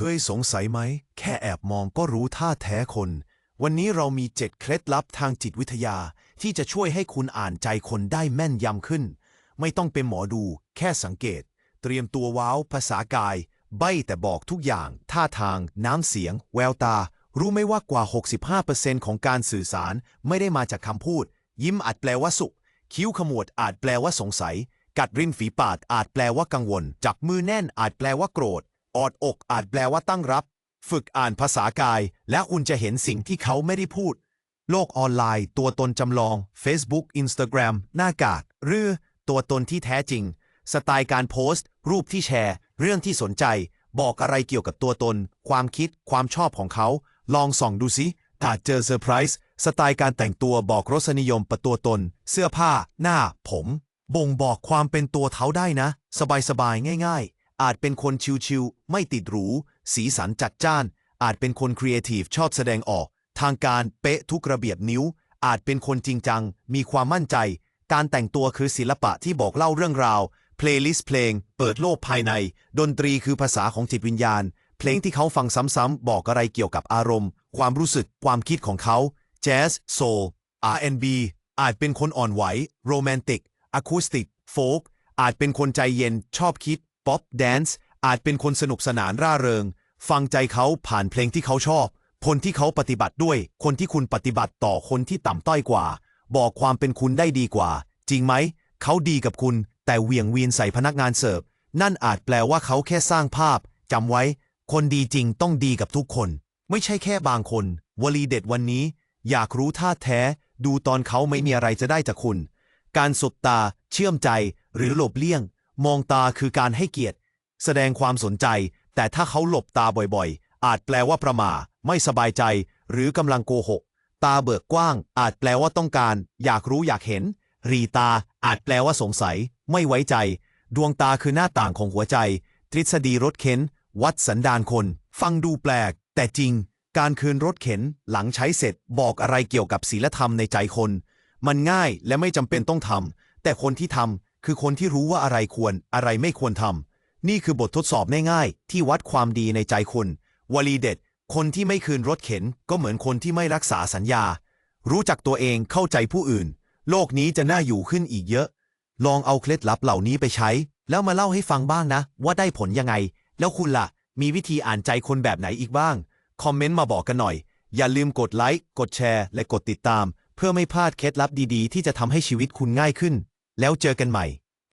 เคยสงสัยไหม แค่แอบมองก็รู้ท่าแท้คน วันนี้เรามีเจ็ดเคล็ดลับทางจิตวิทยา ที่จะช่วยให้คุณอ่านใจคนได้แม่นยำขึ้น ไม่ต้องเป็นหมอดู แค่สังเกต เตรียมตัวว้าว ภาษากาย ใบแต่บอกทุกอย่าง ท่าทาง น้ำเสียง แววตา รู้ไหมว่ากว่า 65%ของการสื่อสารไม่ได้มาจากคำพูด ยิ้มอาจแปลว่าสุข คิ้วขมวดอาจแปลว่าสงสัย กัดริมฝีปากอาจแปลว่ากังวล จับมือแน่นอาจแปลว่าโกรธ อดอกอาจแปลว่าตั้งรับ ฝึกอ่านภาษากาย และคุณจะเห็นสิ่งที่เขาไม่ได้พูด โลกออนไลน์ ตัวตนจำลอง Facebook Instagram หน้ากาก หรือตัวตนที่แท้จริง สไตล์การโพสต์ รูปที่แชร์ เรื่องที่สนใจ บอกอะไรเกี่ยวกับตัวตน ความคิด ความชอบของเขา ลองส่องดูสิอาจเจอเซอร์ไพรส์สไตล์การแต่งตัวบอกรสนิยมประตัวตน เสื้อผ้า หน้า ผม บ่งบอกความเป็นตัวเขาได้นะ สบายๆ ง่าย ๆ อาจเป็นคนชิวๆไม่ติดหรู สีสันจัดจ้าน อาจเป็นคนครีเอทีฟชอบแสดงออก ทางการเป๊ะทุกระเบียบนิ้ว อาจเป็นคนจริงจัง มีความมั่นใจ การแต่งตัวคือศิลปะที่บอกเล่าเรื่องราวเพลย์ลิสต์เพลง เปิดโลกภายใน ดนตรีคือภาษาของจิตวิญญาณ เพลงที่เขาฟังซ้ำๆบอกอะไรเกี่ยวกับอารมณ์ ความรู้สึกความคิดของเขาแจ๊สโซล R&B อาจเป็นคนอ่อนไหว โรแมนติกอะคูสติก โฟก อาจเป็นคนใจเย็นชอบคิด ป๊อปแดนซ์อาจเป็นคนสนุกสนานร่าเริง ฟังใจเขาผ่านเพลงที่เขาชอบ คนที่เขาปฏิบัติด้วย คนที่คุณปฏิบัติต่อคนที่ต่ำต้อยกว่า บอกความเป็นคุณได้ดีกว่า จริงไหม เขาดีกับคุณ แต่เหวี่ยงวีนใส่พนักงานเสิร์ฟ นั่นอาจแปลว่าเขาแค่สร้างภาพจำไว้ คนดีจริงต้องดีกับทุกคน ไม่ใช่แค่บางคน วลีเด็ดวันนี้ อยากรู้ท่าแท้ ดูตอนเขาไม่มีอะไรจะได้จากคุณ การสบตา เชื่อมใจ หรือหลบเลี่ยง มองตาคือการให้เกียรติ แสดงความสนใจ แต่ถ้าเขาหลบตาบ่อยๆ อาจแปลว่าประมาไม่สบายใจ หรือกำลังโกหก ตาเบิกกว้าง อาจแปลว่าต้องการ อยากรู้อยากเห็น รีตา อาจแปลว่าสงสัย ไม่ไว้ใจ ดวงตาคือหน้าต่างของหัวใจ ทฤษฎีรถเข็น วัดสันดานคน ฟังดูแปลก แต่จริง การคืนรถเข็น หลังใช้เสร็จ บอกอะไรเกี่ยวกับศีลธรรมในใจคน มันง่ายและไม่จำเป็นต้องทำแต่คนที่ทำ คือคนที่รู้ว่าอะไรควรอะไรไม่ควรทำนี่คือบททดสอบง่ายๆ ที่วัดความดีในใจคุณวลีเด็ด คนที่ไม่คืนรถเข็น ก็เหมือนคนที่ไม่รักษาสัญญา รู้จักตัวเองเข้าใจผู้อื่น โลกนี้จะน่าอยู่ขึ้นอีกเยอะ ลองเอาเคล็ดลับเหล่านี้ไปใช้ แล้วมาเล่าให้ฟังบ้างนะ ว่าได้ผลยังไง แล้วคุณล่ะ มีวิธีอ่านใจคนแบบไหนอีกบ้าง คอมเมนต์มาบอกกันหน่อย อย่าลืมกดไลค์กดแชร์ และกดติดตาม เพื่อไม่พลาดเคล็ดลับดีๆ ที่จะทำให้ชีวิตคุณง่ายขึ้น แล้วเจอกันใหม่